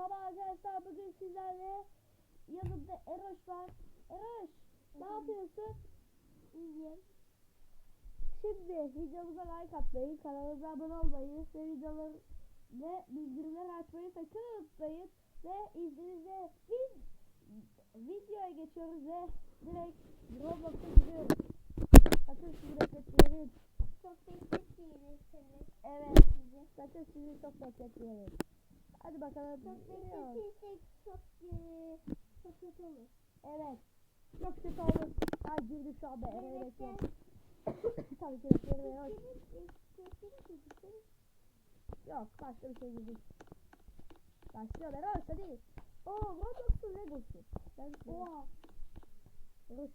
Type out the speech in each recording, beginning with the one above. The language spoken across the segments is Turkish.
Merhaba arkadaşlar bugün sizlerle yanımda Eroş var. Eroş ne yapıyorsun? İyiyim. Şimdi videomuza like atmayı, kanalımıza abone olmayı ve videoları ve bildirimleri açmayı sakın unutmayın. Ve izninizle biz videoya geçiyoruz ve direkt Roblox'a giriyoruz. Sakın sizi bekletmeyelim. Çok bekletmeyelim seni. Evet. Sakın sizi çok bekletmeyelim. Hadi bakalım. Çok giriyoruz. bekletirsek çok kötü olur. Evet. Çok kötü olur. Ay girdik şu anda Evet, bekliyorum. Tabii ki Eren. Yok başka bir şey girdik. Başlıyor Eren hadi. Oo Roblox'un Legosu. Ben Oha. Ruş.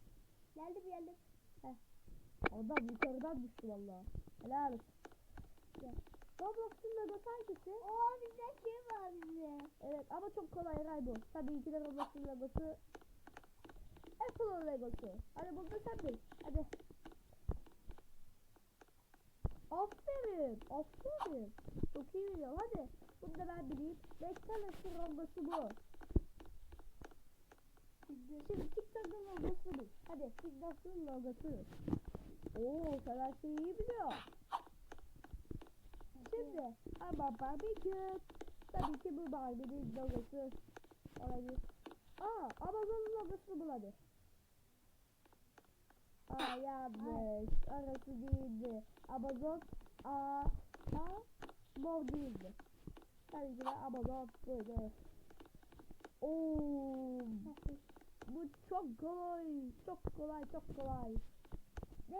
Geldim geldim. Adam yukarıdan düştü valla. Helal olsun. Ya. Roblox'un Legosu hangisi? Oha bizde şey var bize. Evet ama çok kolay Ray bu. Tabii ki de Roblox'un Legosu. Apple'ın Legosu. Hadi bunu da sen bil. Hadi. Aferin. Aferin. Çok iyi biliyorum. Hadi. Bunu da ben bileyim. McDonald's'ın logosu bu. Şimdi TikTok'un logosu bil. Hadi TikTok'un logosu. Oo sen her şeyi iyi biliyor. Şimdi ama barbekü. Tabii ki bu Barbie'nin logosu olabilir. Aa Amazon'un logosunu bul hadi. Aa yanlış. Orası değildi. Amazon A A mor değildi. Tabii ki de Amazon buydu. Oo, bu çok kolay. Çok kolay, çok kolay. Ne?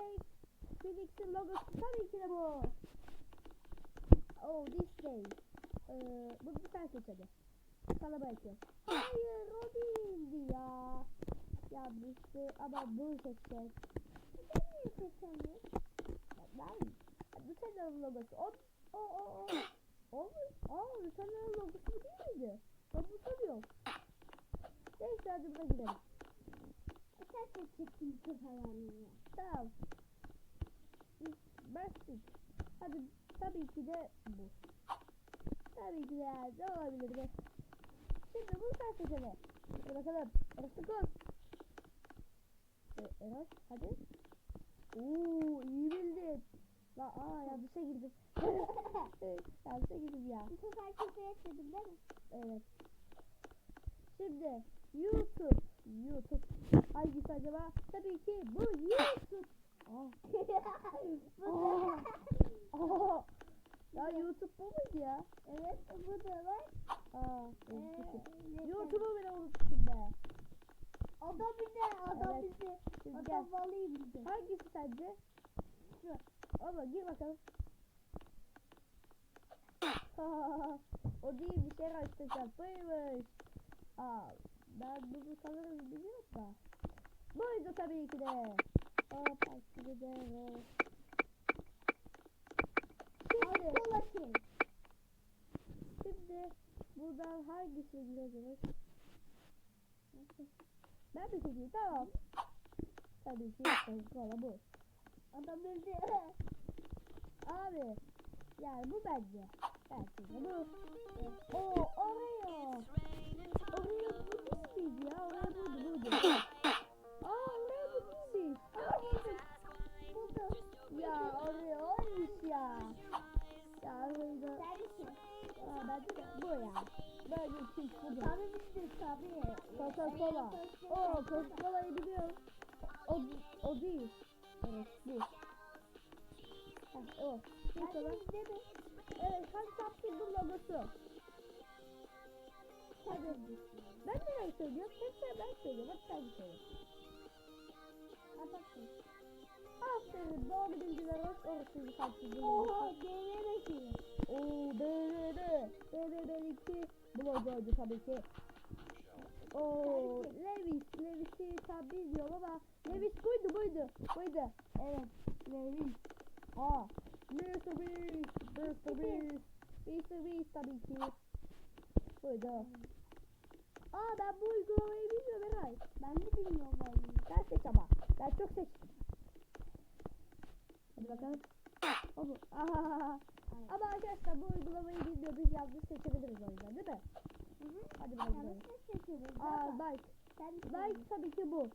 Phoenix'in logosu tabii ki de bu. Oh, this day. Ee, bunu sen seç hadi. Sana bırakıyorum. Hayır, o değildi ya. Yanlıştı ama bunu seçeceğiz. Sen niye seçemiyorsun? Ben. Nutella'nın logosu. O, o, o, o. O mu? Aa, Nutella'nın logosu bu değil miydi? Ben bunu sanıyorum. Neyse hadi buna gidelim. Sen seçeceksin kız hayalini. Tamam. Başlık. Hadi tabii ki de bu. Tabii ki de ne olabilir be. Şimdi bunu sen seçene. Hadi bakalım. Eros koş. E, Eros hadi. Oo iyi bildin. La aa yanlışa girdim. yanlışa girdim ya. Bu sefer küfür etmedim değil mi? Evet. Şimdi YouTube. YouTube. Hangisi acaba? Tabii ki bu YouTube. Aa. Aa. Ya YouTube bu muydu ya? evet bu da var. Aa. Ee. YouTube'u bile unutmuşum be. Adam bize, adam Evet. bize. Şimdi Adam valıyım bize. Hangisi sence? Şu. Ama gir bakalım. o değilmiş herhalde çarpıymış. Aa, ben bunu sanırım biliyorum da. Buydu tabii ki de. Aşkı gidiyoruz. Şimdi, Kola şey. şimdi buradan hangisini gireceğiz? Ben mi seçeyim? Tamam. Tabii ki Coca-Cola bu. Adam öldü. Abi yani bu bence. Bence de bu. O Oreo. Oreo bu değil miydi ya? Oreo buydu buydu. De bu ya. Böyle kim bu da. Tabii bildim tabii. Coca-Cola. O Coca-Cola'yı biliyorum. O, o değil. Evet bu. Heh, o. Bu kadar. Evet, kaç Samsung'un logosu. Hadi. Ben neler söylüyorum? Hep sen ben söylüyorum. Hep sen söyle. Aferin. Aferin. Doğru bilgiler hoş. Orası bir Samsung'un Oha devre ki. Oo, BBB. BBB2. Bu logoydu tabii ki. Oo, Levis. Levis'i tam bilmiyorum ama Levis buydu buydu. Buydu. Evet. Levis. Aa. Mr. Beast. Mr. Beast. Mr. Beast tabii ki. Buydu. Aa ben bu uygulamayı bilmiyorum Eray. Ben de bilmiyorum vallahi. Sen seç ama. Ben çok seçtim. Hadi bakalım. Aha. Ama arkadaşlar bu uygulamayı bilmiyoruz. Yanlış seçebiliriz o yüzden değil mi? Hı hı. Hadi bakalım. Yanlış seçiyoruz. Aa like. Like tabii ki bu.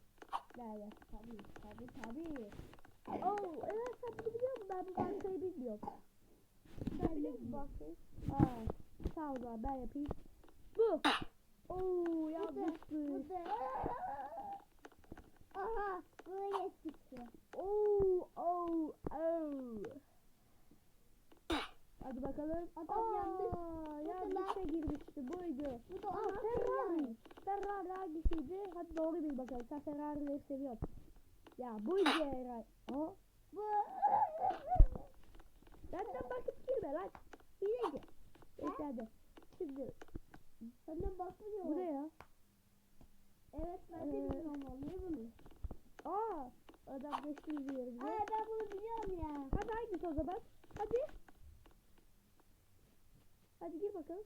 Yani. Tabii tabii tabii. Oo evet sen bunu biliyor musun? Ben bu bankayı bilmiyorum. Ben biliyor musun bankayı? Aa sağ ol ben yapayım. Bu. Oo yanlışmış. Bu. Aha. Buraya geçtik. Oo oo oo. Hadi bakalım. Adam Aa, yanlış. Yanlışa girmişti buydu. Bu da Aa Ferrari. Ferrari hangisiydi? Hadi doğru bil bakalım. Sen Ferrari'leri seviyorsun. Ya buydu herhalde. Aa Bu. Benden bakıp girme lan. Hileci. Neyse hadi. Şimdi Senden bakmıyor. bu ne ya? Evet ben de Ee, bilmiyorum vallahi bunu. Aa adam geçti yerimize. Aa ben bunu biliyorum ya. Hadi hangisi o zaman? Hadi. Hadi gir bakalım.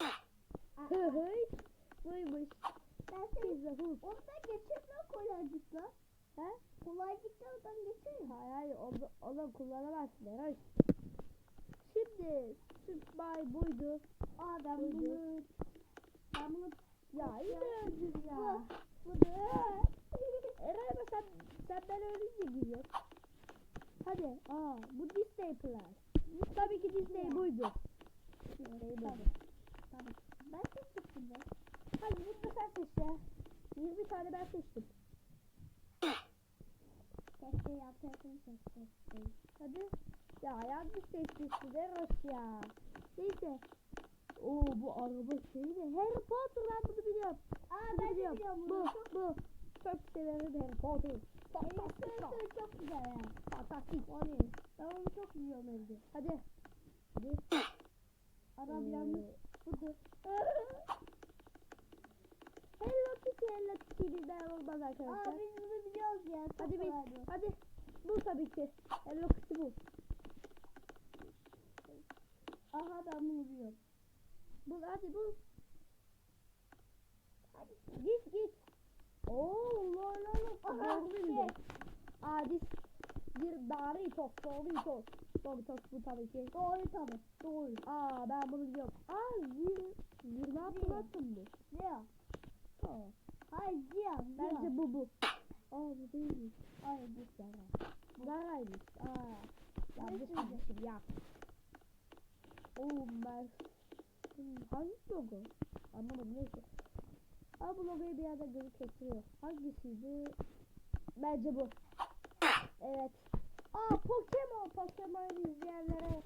Aa, Hı hı. Buymuş. Pizza hut. Ondan geçemiyor kolaycıkla. He? Kolaycıkla oradan geçemiyor. Hayır hayır onu, onu kullanamazsın Eray. Şimdi Sütbay buydu. Aa ben Buydu. bunu. Ben bunu. Ya yine öldün ya. Bu. Bu da. Eray ama sen, sen ben ölünce giriyorsun. Hadi. Aa bu Disney Plus. Tabii ki Disney buydu. Tabii. Tabii. Ben seçtim ben. Hadi da sen seç ya. 20 tane ben seçtim. Keşke yaparsın seçtim. Hadi. Ya yanlış seçmişsin Eros ya. Neyse. Oo bu araba şey ne? Harry Potter ben bunu biliyorum. Aa Bunu ben de biliyorum. biliyorum Bu bunu. Çok bu. Çok severim Harry Potter. Fantastik. sözleri çok güzel ya. Fantastik. O ne? Ben onu çok biliyorum evde. Hadi. Hadi. Budur. Hello Kitty Hello Kitty'den olmaz Aa arkadaşlar. biz bunu biliyoruz ya. Çok Hadi biz. Hadi. Bu tabii ki. Hello Kitty bu. Aha ben bunu biliyorum. Bul hadi bul. Hadi git git. Oo la la. Aha, Doğru şey. bildi. Aa dis. Bir Doritos. Doritos. Doritos bu tabii ki. Doğru tabii. Doğru. Aa ben bunu biliyorum. Aa zir. Zir ne yaptın bu? Ziya. Aa. Hayır Ziya. Ziya. Bence bu bu. Aa bu değilmiş. Hayır bu Zara. Zaraymış. Aa. Yanlış Neyse. bilmişim ya. Oo ben. Hmm, hangi logo? Anlamadım neyse. Aa bu logoyu bir yerden görüp getiriyor. Hangisiydi? Bence bu. Evet. Aa Pokemon. Pokemon izleyenlere.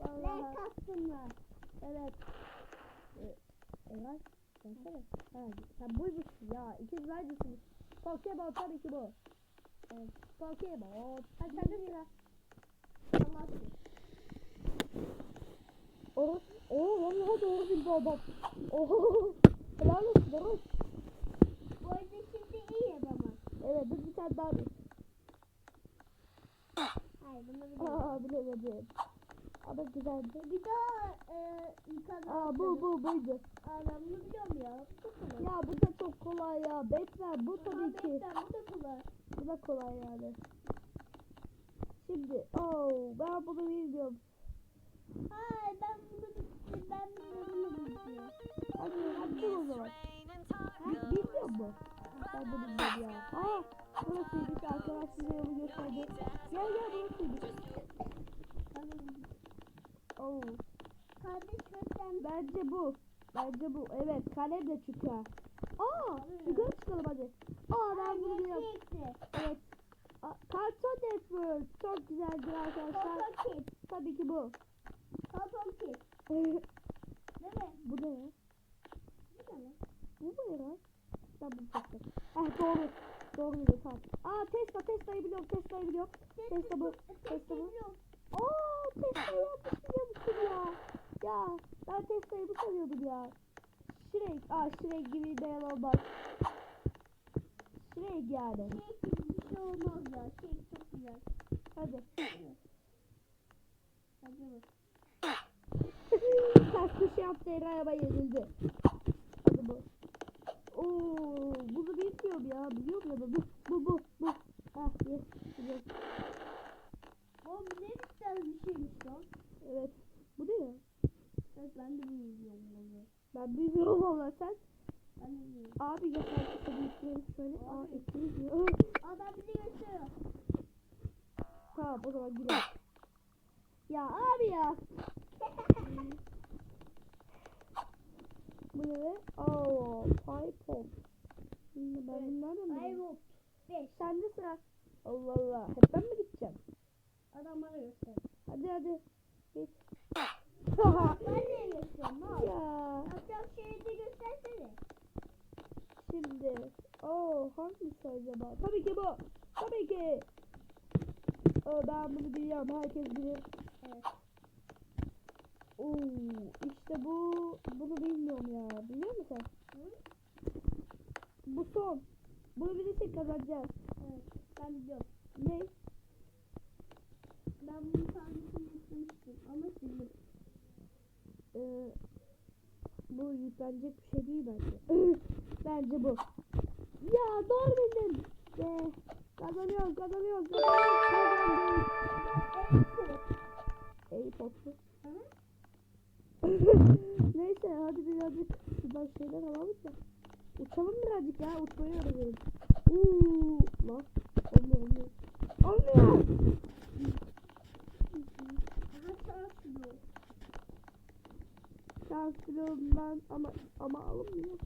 Ne Vallahi. kastınlar? Evet. Ee, Eray. Gelsene. Ha, sen buymuşsun ya. İkiniz aynısınız. Pokemon tabii ki bu. Evet. Pokemon. Hadi sen de sıra. Tamam. Orası. Oo vallahi doğru bildi adam. Oo. Helal olsun Eray. Bu arada şimdi iyi ama. Evet dur bir tane daha. Hayır bunu biliyorum. Aa bilemedim. Ama güzeldi. Bir daha e, yukarıdan Aa bu bu buydu. Aa ben bunu biliyorum ya. Ya bu da çok kolay ya. Batman bu tabii ki. bekle, Bu da kolay. Bu da kolay yani. Şimdi oo ben bunu bilmiyorum. Hayır ben bunu ben bunu biliyorum. Hadi hadi o zaman. Bil- Bilmiyor mu? Ben bunu bilmiyorum. Aa burasıymış arkadaş size yolu gösterdi. Gel gel burasıymış. Oo Kardeş gökten bence bu. Bence bu. Evet kalem de çıkıyor. Aa yukarı çıkalım hadi. Aa ben bunu biliyorum. Evet. Cartoon Network çok güzeldir arkadaşlar. Tabii ki bu. Karton kit. bu Değil mi? ne ya? Bu ne? Bu mu ya? Ben bunu seçtim. Eh doğru. Doğru biliyorum tamam. Aa Tesla Tesla'yı biliyorum Tesla'yı biliyorum. Tesla bu. Tesla bu. Tesla'yı yanlış biliyormuşum ya. Ya ben Tesla'yı bu sanıyordum ya. Shrek. Aa Shrek gibi değil olmaz. Shrek yani. Şey gibi bir şey olmaz ya. Şey çok güzel. Hadi. Hadi bak. Ters köşe yaptı araba yenildi. Hadi bu. Oo, bunu bilmiyorum ya. Biliyorum ya bu. Bu bu bu. Ah yes. Biliyorum. Oğlum ne güzel bir şeymiş lan. Evet. Bu ne ya? Evet ben de bunu biliyorum vallahi. Ben bilmiyorum valla sen. Ben de bilmiyorum. Abi yapar tabii ki şöyle. Aa ekmeği diyor. Adam bizi gösteriyor. Tamam o zaman gidelim. Ya abi ya. Bu ne? Oo, pipe Şimdi ben Evet, bunlardan mı? Ayvok. 5. Sıra. Allah Allah. Hep ben mi gideceğim? Adam bana göster. Hadi hadi. Git. Ben gösteriyorum? Ne yapayım? ya. Şeyi de göstersene. Şimdi. Oo hangisi acaba? Tabii ki bu. Tabii ki. Oo, ben bunu biliyorum. Herkes bilir. Evet. Oo, işte bu. Bunu bilmiyorum ya. Biliyor musun? Hı? Bu son. Bunu bilirsek kazanacağız. Ben biliyorum. Ne? Ben bunun tanesini yutmuştum ama sildim. Ee, bu yüklenecek bir şey değil bence. bence bu. Ya doğru bildin. Ve kazanıyoruz kazanıyoruz. Kazandık. Hı hı. Neyse hadi birazcık şuradan şeyler alalım da. Uçalım birazcık ya uçmayı öğrenelim. Uuu lan. Olmuyor olmuyor. Olmuyor. Aha şans bu. Şans bloğundan ama ama alınmıyor.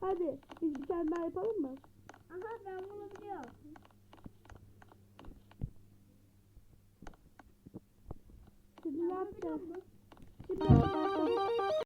Hadi biz bir tane daha yapalım mı? Aha ben bunu biliyorum. Şimdi Ben ne yapacağız?